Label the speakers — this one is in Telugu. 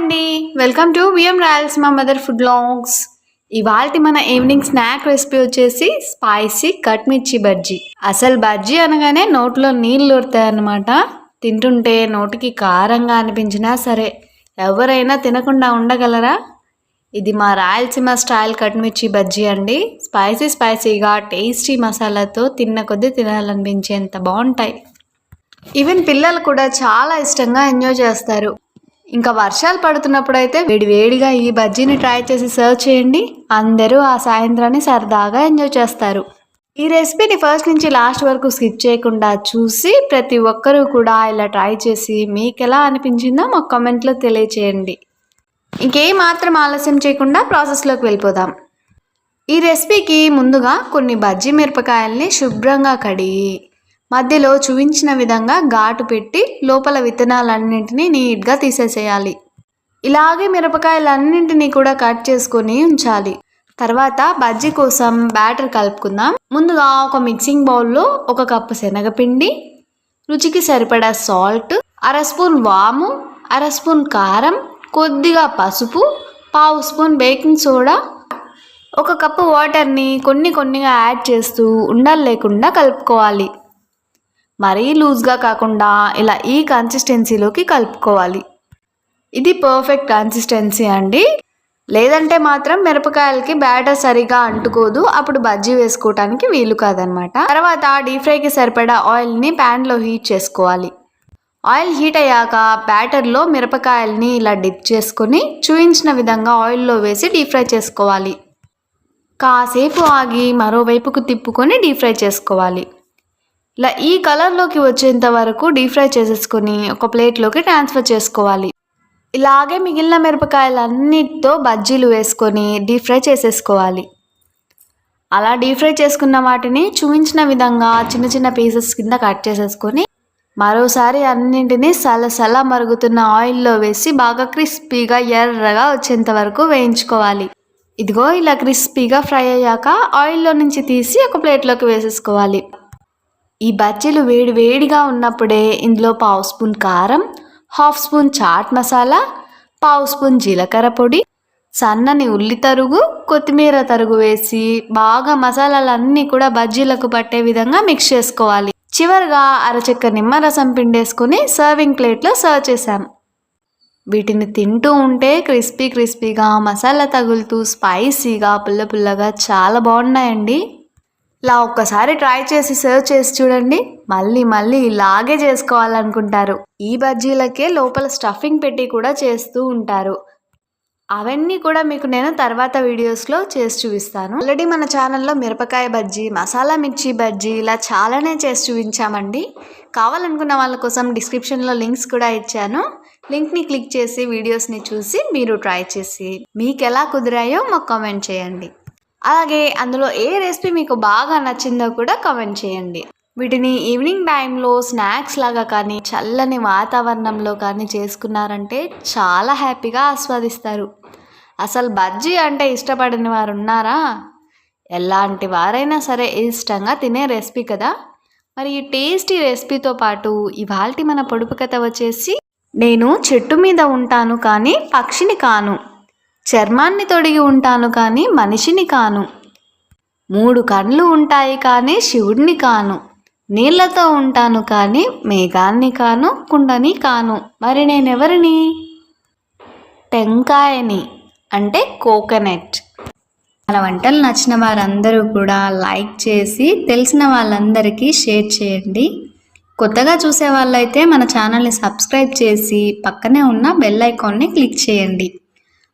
Speaker 1: అండి. వెల్కమ్ టు విఎం రాయల్స్ మా మదర్ ఫుడ్ లాంగ్స్ ఇవాళ మన ఈవినింగ్ స్నాక్ రెసిపీ వచ్చేసి స్పైసీ కట్ మిర్చి బజ్జీ. అసలు బజ్జీ అనగానే నోట్లో నీళ్ళు అన్నమాట తింటుంటే నోటికి కారంగా అనిపించినా సరే ఎవరైనా తినకుండా ఉండగలరా? ఇది మా రాయలసీమ స్టైల్ కట్ మిర్చి బజ్జీ అండి. స్పైసీ స్పైసీగా టేస్టీ మసాలాతో తిన్న కొద్దీ తినాలనిపించేంత బాగుంటాయి. ఈవెన్ పిల్లలు కూడా చాలా ఇష్టంగా ఎంజాయ్ చేస్తారు. ఇంకా వర్షాలు పడుతున్నప్పుడు అయితే వేడి వేడిగా ఈ బజ్జీని ట్రై చేసి సర్వ్ చేయండి. అందరూ ఆ సాయంత్రాన్ని సరదాగా ఎంజాయ్ చేస్తారు. ఈ రెసిపీని ఫస్ట్ నుంచి లాస్ట్ వరకు స్కిప్ చేయకుండా చూసి ప్రతి ఒక్కరూ కూడా ఇలా ట్రై చేసి మీకు ఎలా అనిపించిందో మా కామెంట్లో తెలియచేయండి. ఇంకేం మాత్రం ఆలస్యం చేయకుండా ప్రాసెస్లోకి వెళ్ళిపోదాం. ఈ రెసిపీకి ముందుగా కొన్ని బజ్జీ మిరపకాయల్ని శుభ్రంగా కడిగి మధ్యలో చూపించిన విధంగా ఘాటు పెట్టి లోపల విత్తనాలన్నింటినీ నీట్గా తీసేసేయాలి. ఇలాగే మిరపకాయలన్నింటినీ కూడా కట్ చేసుకొని ఉంచాలి. తర్వాత బజ్జీ కోసం బ్యాటర్ కలుపుకుందాం. ముందుగా ఒక మిక్సింగ్ బౌల్లో ఒక కప్పు శనగపిండి రుచికి సరిపడా సాల్ట్ అర స్పూన్ వాము అర స్పూన్ కారం కొద్దిగా పసుపు పావు స్పూన్ బేకింగ్ సోడా ఒక కప్పు వాటర్ని కొన్ని కొన్నిగా యాడ్ చేస్తూ ఉండలు లేకుండా కలుపుకోవాలి. మరీ లూజ్గా కాకుండా ఇలా ఈ కన్సిస్టెన్సీలోకి కలుపుకోవాలి. ఇది పర్ఫెక్ట్ కన్సిస్టెన్సీ అండి. లేదంటే మాత్రం మిరపకాయలకి బ్యాటర్ సరిగా అంటుకోదు. అప్పుడు బజ్జీ వేసుకోవటానికి వీలు కాదనమాట. తర్వాత డీప్ ఫ్రైకి సరిపడా ఆయిల్ని ప్యాన్లో హీట్ చేసుకోవాలి. ఆయిల్ హీట్ అయ్యాక బ్యాటర్లో మిరపకాయల్ని ఇలా డిప్ చేసుకొని చూయించిన విధంగా ఆయిల్లో వేసి డీప్ ఫ్రై చేసుకోవాలి. కాసేపు ఆగి మరోవైపుకు తిప్పుకొని డీప్ ఫ్రై చేసుకోవాలి. ఇలా ఈ కలర్లోకి వచ్చేంత వరకు డీప్ ఫ్రై చేసేసుకొని ఒక ప్లేట్లోకి ట్రాన్స్ఫర్ చేసుకోవాలి. ఇలాగే మిగిలిన మిరపకాయలన్నిటితో బజ్జీలు వేసుకొని డీప్ ఫ్రై చేసేసుకోవాలి. అలా డీప్ ఫ్రై చేసుకున్న వాటిని చూపించిన విధంగా చిన్న చిన్న పీసెస్ కింద కట్ చేసేసుకొని మరోసారి అన్నింటినీ సలసల మరుగుతున్న ఆయిల్లో వేసి బాగా క్రిస్పీగా ఎర్రగా వచ్చేంత వరకు వేయించుకోవాలి. ఇదిగో ఇలా క్రిస్పీగా ఫ్రై అయ్యాక ఆయిల్లో నుంచి తీసి ఒక ప్లేట్లోకి వేసేసుకోవాలి. ఈ బజ్జీలు వేడి వేడిగా ఉన్నప్పుడే ఇందులో పావు స్పూన్ కారం హాఫ్ స్పూన్ చాట్ మసాలా పావు స్పూన్ జీలకర్ర పొడి సన్నని ఉల్లి తరుగు కొత్తిమీర తరుగు వేసి బాగా మసాలాలన్నీ కూడా బజ్జీలకు పట్టే విధంగా మిక్స్ చేసుకోవాలి. చివరిగా అరచెక్క నిమ్మరసం పిండేసుకుని సర్వింగ్ ప్లేట్లో సర్వ్ చేశాం. వీటిని తింటూ ఉంటే క్రిస్పీ క్రిస్పీగా మసాలా తగులుతూ స్పైసీగా పుల్ల పుల్లగా చాలా బాగున్నాయండి. ఇలా ఒక్కసారి ట్రై చేసి సర్వ్ చేసి చూడండి. మళ్ళీ మళ్ళీ ఇలాగే చేసుకోవాలనుకుంటారు. ఈ బజ్జీలకే లోపల స్టఫింగ్ పెట్టి కూడా చేస్తూ ఉంటారు. అవన్నీ కూడా మీకు నేను తర్వాత వీడియోస్లో చేసి చూపిస్తాను. ఆల్రెడీ మన ఛానల్లో మిరపకాయ బజ్జీ మసాలా మిర్చి బజ్జీ ఇలా చాలానే చేసి చూపించామండి. కావాలనుకున్న వాళ్ళ కోసం డిస్క్రిప్షన్లో లింక్స్ కూడా ఇచ్చాను. లింక్ని క్లిక్ చేసి వీడియోస్ని చూసి మీరు ట్రై చేసి మీకు ఎలా కుదిరాయో మాకు కామెంట్ చేయండి. అలాగే అందులో ఏ రెసిపీ మీకు బాగా నచ్చిందో కూడా కమెంట్ చేయండి. వీటిని ఈవినింగ్ టైంలో స్నాక్స్ లాగా కానీ చల్లని వాతావరణంలో కానీ చేసుకున్నారంటే చాలా హ్యాపీగా ఆస్వాదిస్తారు. అసలు బజ్జీ అంటే ఇష్టపడని వారు ఉన్నారా ఎలాంటి వారైనా సరే ఇష్టంగా తినే రెసిపీ కదా. మరి ఈ టేస్టీ రెసిపీతో పాటు ఇవాళ మన పొడుపు కథ వచ్చేసి నేను చెట్టు మీద ఉంటాను కానీ పక్షిని కాను. చర్మాన్ని తొడిగి ఉంటాను కానీ మనిషిని కాను. మూడు కండ్లు ఉంటాయి కానీ శివుడిని కాను. నీళ్ళతో ఉంటాను కానీ మేఘాన్ని కాను కుండని కాను. మరి నేనెవరిని? టెంకాయని అంటే కోకోనట్. మన వంటలు నచ్చిన వారందరూ కూడా లైక్ చేసి తెలిసిన వాళ్ళందరికీ షేర్ చేయండి. కొత్తగా చూసే వాళ్ళైతే మన ఛానల్ని సబ్స్క్రైబ్ చేసి పక్కనే ఉన్న బెల్ ఐకాన్ని క్లిక్ చేయండి.